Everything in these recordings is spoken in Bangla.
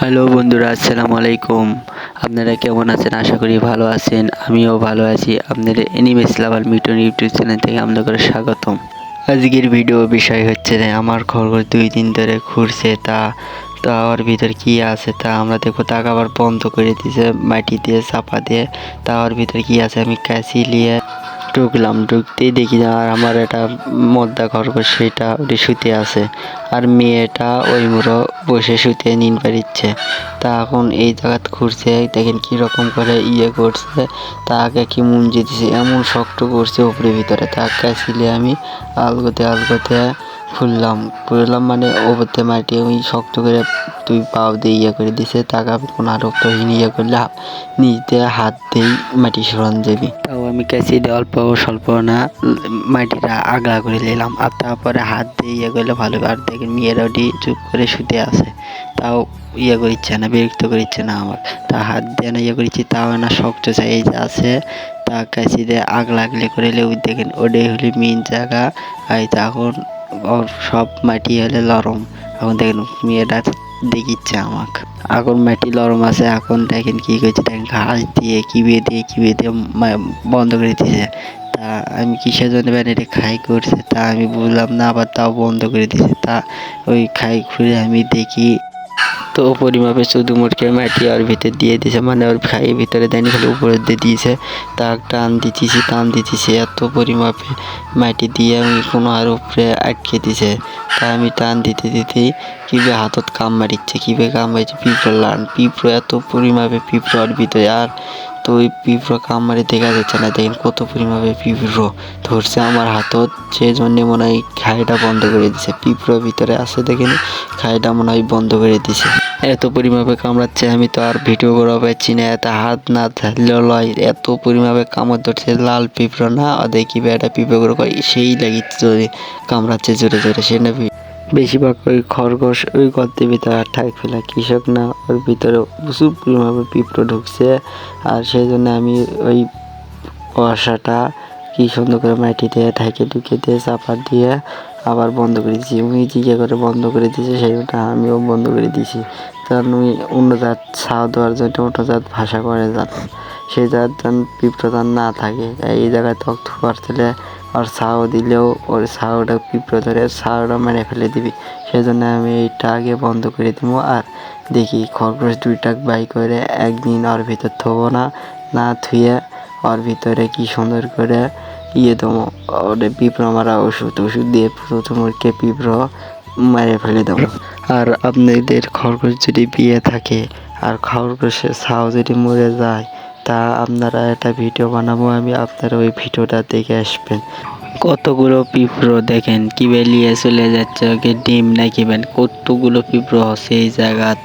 হ্যালো বন্ধুরা, আসসালামু আলাইকুম। আপনারা কেমন আছেন? আশা করি ভালো আছেন। আমিও ভালো আছি। আপনাদের এনিমেস লাভার মিটন ইউটিউব চ্যানেল থেকে আপনাদের স্বাগতম। আজকের ভিডিও বিষয় হচ্ছে যে, আমার খরগোশ দুই দিন ধরে ঘুরছে তা তা ওর ভিতর কি আছে তা আমরা দেখব। তাকে আবার বন্ধ করে দিয়েছে মাটি দিয়ে, চাপা দিয়ে। তা ভিতর কি আছে আমি ক্যাসি নিয়ে ঢুকলাম, ঢুকতেই দেখি আর আমার এটা মদ্দা খরগোশ সেটা ওটি শুতে আছে। আর মেয়েটা ওই মুড়ো বসে শুতে নিন পারিচ্ছে। তা এখন এই জায়গাত ঘুরছে, দেখেন কীরকম করে ইয়ে করছে। তাকে কি মুঞ্জি দিছে, এমন শক্ত করছে উপরে ভিতরে। তাকে ছিলে আমি আলগোতে আলগোতে খুললাম খুললাম মানে ওপরতে মাটি ওই শক্ত করে তুই পাও দিয়ে ইয়ে করে দিছে, তাকে আমি কোনো আরোগ্যহীন ইয়ে করলে নিচ দিয়ে হাত দিয়েই মাটি সরান দেবি তাও আমি কাছে দিয়ে অল্প স্বল্প না, মাটিটা আগলা করে নিলাম, আর তারপরে হাত দিয়ে ইয়ে করলে ভালো। আর দেখেন মেয়েরা ওটি চুপ করে শুতে আছে, তাও ইয়ে করিচ্ছে না, বিরক্ত করিচ্ছে না আমার। তা হাত দিয়ে না ইয়ে করেছি তাও না শক্ত চাই এই যে আছে, তা কাছে দিয়ে আগ লাগলে করে ওই দেখেন ওটাই হলে মেন জায়গা। আর এখন ওর সব মাটি হলে লরম এখন দেখেন মেয়েটা দেখিচ্ছে আমাকে। এখন মাটি লরম আছে, এখন দেখেন কি করছে, দেখেন ঘাস দিয়ে কিবে দিয়ে কিবে দিয়ে বন্ধ করে দিয়েছে তা আমি কিসের জন্য ব্যান এটা খাই করছে। তা আমি বুঝলাম না, আবার তাও বন্ধ করে দিয়েছে তা ওই খাই খুঁড়ে আমি দেখি তো পরিমাপে শুধু মোটকে মাটি ওর ভিতর দিয়ে দিয়েছে মানে ওর খাইয়ের ভিতরে দেয়নি, খালি উপরে দিয়ে দিয়েছে তা টান দিতেছি টান দিতেছি, এত পরিমাপে মাটি দিয়ে আমি কোনো আর উপরে আটকে দিছে। তা আমি টান দিতে দিতেই কীভাবে হাতত কাম মারিচ্ছে, কীভাবে কাম মারিচ্ছে পিঁপড়ো লান, পিঁপড়ো এত পরিমাপে পিঁপড়ো ওর ভিতরে, আর তো ওই পিঁপড়ো কাম মারি দেখা যাচ্ছে না, দেখেন কত পরিমাপে পিঁপড়ো ধরছে আমার হাতত। সেই জন্যে মনে হয় খাইটা বন্ধ করে দিছে পিঁপড়ো ভিতরে আছে দেখেন, খাইটা মনে হয় বন্ধ করে দিছে। এত পরিমাপে কামড়াচ্ছে, আমি তো আর ভিডিও করা পাচ্ছি না, এত হাত না থাকলেও লয় এত পরিমাপে কামড় ধরছে, লাল পিঁপড়ো না দেখি একটা পিঁপড়ো করে সেই লাগিচ্ছে কামড়াচ্ছে জোরে জোরে, সে না বেশিরভাগ ওই খরগোশ ওই গর্তের ভিতরে আর ঠাই ফেলা, কৃষক না, ওর ভিতরে প্রচুর পরিমাপে পিঁপড়ো ঢুকছে, আর সেই জন্য আমি ওই কুয়াশাটা, কি সুন্দর করে মাটিতে ঢাকে ঢুকে দিয়ে চাপা দিয়ে আবার বন্ধ করে দিয়েছি উনি জিজ্ঞে করে বন্ধ করে দিয়েছে সেইটা আমিও বন্ধ করে দিয়েছি। কারণ উনি অন্য জাত ছাও দেওয়ার জন্য অন্য জাত ভাষা করে যান সেই জাত যেন পিঁপড়ো না থাকে। এই জায়গায় তক থুয়ার ছেলে আর ছাও দিলেও ওর ছাওটা পিঁপড়ো ধরে ছাওটা মেরে ফেলে দিবি। সেই জন্য আমি এইটা আগে বন্ধ করে দিব। আর দেখি খরগোশ দুইটা বাই করে একদিন ওর ভিতর থবো না না থুয়ে ওর ভিতরে কি সুন্দর করে ইয়ে দেবো ওটা পিঁপড়ো মারা ওষুধ ওষুধ দিয়ে প্রথমকে পিঁপড়ো মেরে ফেলে দেবো। আর আপনাদের খরগোশ যদি বিয়ে থাকে, আর খরগোশের ছাও যদি মরে যায়, তা আপনারা একটা ভিডিও বানাবো, আমি আপনারা ওই ভিডিওটা দেখে আসবেন। কতগুলো পিঁপড়ো দেখেন, কি বেলিয়ে চলে যাচ্ছে ওকে ডিম না কিবেন কতগুলো পিঁপড়ো হচ্ছে এই জায়গাত।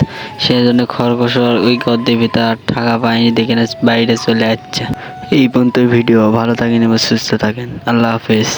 সেই জন্য খরগোশর ওই গদ্যে ভিতর ঠাকা পায়নি দেখে না বাইরে চলে যাচ্ছে। এই পর্যন্ত ভিডিও, ভালো থাকেন এবং সুস্থ থাকেন। আল্লাহ হাফেজ।